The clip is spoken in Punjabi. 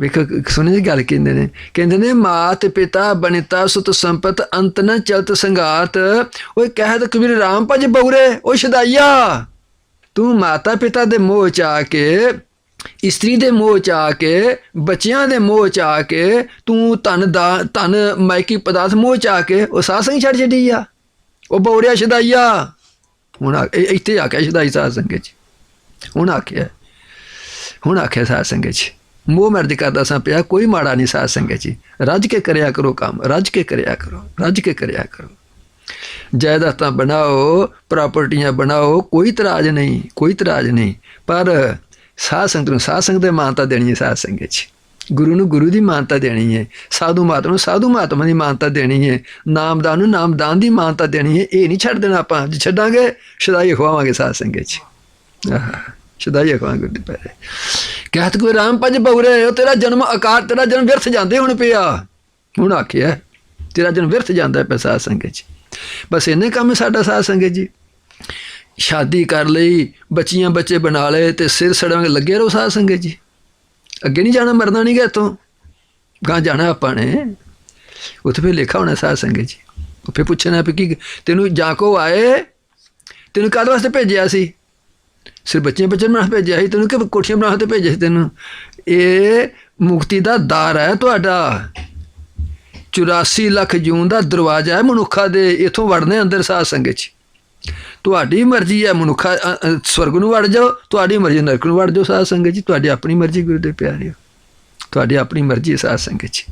ਵੇਖੋ ਸੁਣੇ ਦੀ ਗੱਲ ਕਹਿੰਦੇ ਨੇ। ਕਹਿੰਦੇ ਨੇ, ਮਾਤ ਪਿਤਾ ਬਣਿਤਾ ਸੁਤ ਸੰਪਤ ਅੰਤ ਨ ਚਲਤ ਸੰਗਾਤ। ਓਏ ਕਹਿਤ ਕਬੀਰ ਰਾਮ ਭਜ ਬਉਰੇ ਓ ਸ਼ਦਾਈਆ। ਤੂੰ ਮਾਤਾ ਪਿਤਾ ਦੇ ਮੋਹ ਚ ਆ ਕੇ, ਇਸਤਰੀ ਦੇ ਮੋਹ ਚ ਆ ਕੇ, ਬੱਚਿਆਂ ਦੇ ਮੋਹ ਚ ਆ ਕੇ, ਤੂੰ ਧਨ ਦਾ, ਧਨ ਮਾਇਕੀ ਪਦਾਰਥ ਮੋਹ ਚ ਆ ਕੇ, ਉਹ ਸਾਸੰਗ ਛੱਡ ਛੱਡੀ ਆ। ਉਹ ਬਉਰਿਆ ਸ਼ਦਾਈਆ। ਹੁਣ ਆ- ਇੱਥੇ ਆ ਕੇ ਸ਼ਦਾਈ ਸਾਧ ਸੰਗਤ ਚ। ਹੁਣ ਆਖਿਆ ਹੁਣ ਆਖਿਆ ਸਾਧ ਸੰਗਤ ਚ। ਮੋਹ ਮਰਦ ਕਰਦਾ ਸਾਂ ਪਿਆ, ਕੋਈ ਮਾੜਾ ਨਹੀਂ ਸਾਧ ਸੰਗਤ ਜੀ। ਰੱਜ ਕੇ ਕਰਿਆ ਕਰੋ ਕੰਮ, ਰੱਜ ਕੇ ਕਰਿਆ ਕਰੋ, ਰੱਜ ਕੇ ਕਰਿਆ ਕਰੋ। ਜਾਇਦਾਦਾਂ ਬਣਾਓ, ਪ੍ਰਾਪਰਟੀਆਂ ਬਣਾਓ, ਕੋਈ ਤਰਾਜ ਨਹੀਂ, ਕੋਈ ਤਰਾਜ ਨਹੀਂ। ਪਰ ਸਾਧ ਸੰਗਤ ਨੂੰ ਸਾਧ ਸੰਗਤ ਦੇ ਮਾਨਤਾ ਦੇਣੀ ਹੈ ਸਾਧ ਸੰਗਤ ਚ ਗੁਰੂ ਨੂੰ ਗੁਰੂ ਦੀ ਮਾਨਤਾ ਦੇਣੀ ਹੈ, ਸਾਧੂ ਮਹਾਤਮਾ ਨੂੰ ਸਾਧੂ ਮਹਾਤਮਾ ਦੀ ਮਾਨਤਾ ਦੇਣੀ ਹੈ, ਨਾਮਦਾਨ ਨੂੰ ਨਾਮਦਾਨ ਦੀ ਮਾਨਤਾ ਦੇਣੀ ਹੈ, ਇਹ ਨਹੀਂ ਛੱਡ ਦੇਣਾ ਆਪਾਂ, ਜੇ ਛੱਡਾਂਗੇ, ਸ਼ਦਾਈ ਖਵਾਵਾਂਗੇ ਸਾਧ ਸੰਗਤ ਚ ਆਹ, ਸ਼ਦਾਈ ਖਵਾਵਾਂਗੇ ਗੁਰੂ ਦੇ ਪੈਰੇ ਕਹਿਤ ਕੋਈ ਰਾਮ ਪੰਜ ਬਉਰੇ ਉਹ ਤੇਰਾ ਜਨਮ ਆਕਾਰ, ਤੇਰਾ ਜਨਮ ਵਿਰਥ ਜਾਂਦੇ ਹੁਣ ਪਿਆ। ਹੁਣ ਆਖਿਆ, ਤੇਰਾ ਜਨਮ ਵਿਰਥ ਜਾਂਦਾ ਪਿਆ ਸਾਧ ਸੰਗਤ ਚ। ਬਸ ਇੰਨੇ ਕੰਮ ਸਾਡਾ ਸਾਧ ਸੰਗਤ ਜੀ। ਸ਼ਾਦੀ ਕਰ ਲਈ, ਬੱਚੀਆਂ ਬੱਚੇ ਬਣਾ ਲਏ ਤੇ ਸਿਰ ਸੜਾਂਗੇ ਲੱਗੇ ਰਹੋ ਸਾਧ ਸੰਗਤ ਜੀ। ਅੱਗੇ ਨਹੀਂ ਜਾਣਾ, ਮਰਨਾ ਨਹੀਂ ਗਾ ਇੱਥੋਂ। ਗਾਂ ਜਾਣਾ ਆਪਾਂ ਨੇ। ਉੱਥੇ ਫਿਰ ਲਿਖਾ ਹੋਣਾ ਸਾਧ ਸੰਗਤ ਜੀ। ਉੱਥੇ ਪੁੱਛਣਾ ਵੀ ਕੀ, ਤੈਨੂੰ ਜਾਂ ਕੋ ਆਏ? ਤੈਨੂੰ ਕਾਹਦੇ ਵਾਸਤੇ ਭੇਜਿਆ ਸੀ? ਸਿਰ ਬੱਚਿਆਂ ਬੱਚੇ ਬਣਾ ਕੇ ਭੇਜਿਆ ਸੀ, ਤੈਨੂੰ ਕਿ ਕੋਠੀਆਂ ਬਣਾ ਤੇ ਭੇਜਿਆ ਸੀ ਤੈਨੂੰ? ਇਹ ਮੁਕਤੀ ਦਾ ਦਾਰ ਹੈ ਤੁਹਾਡਾ। 84 ਲੱਖ ਜੂਨ ਦਾ ਦਰਵਾਜ਼ਾ ਹੈ ਮਨੁੱਖਾ ਦੇ, ਇਥੋਂ ਵੜਨੇ ਅੰਦਰ ਸਾਧ ਸੰਗਤ ਚ। ਤੁਹਾਡੀ ਮਰਜ਼ੀ ਹੈ ਮਨੁੱਖਾ ਸਵਰਗ ਨੂੰ ਵੜ ਜਾਓ, ਤੁਹਾਡੀ ਮਰਜ਼ੀ ਨਰਕ ਨੂੰ ਵੜ ਜਾਓ ਸਾਧ ਸੰਗਤ ਜੀ ਤੁਹਾਡੀ ਆਪਣੀ ਮਰਜ਼ੀ ਗੁਰੂ ਦੇ ਪਿਆਰਿਓ। ਤੁਹਾਡੀ ਆਪਣੀ ਮਰਜ਼ੀ ਹੈ ਸਾਧ ਸੰਗਤ ਜੀ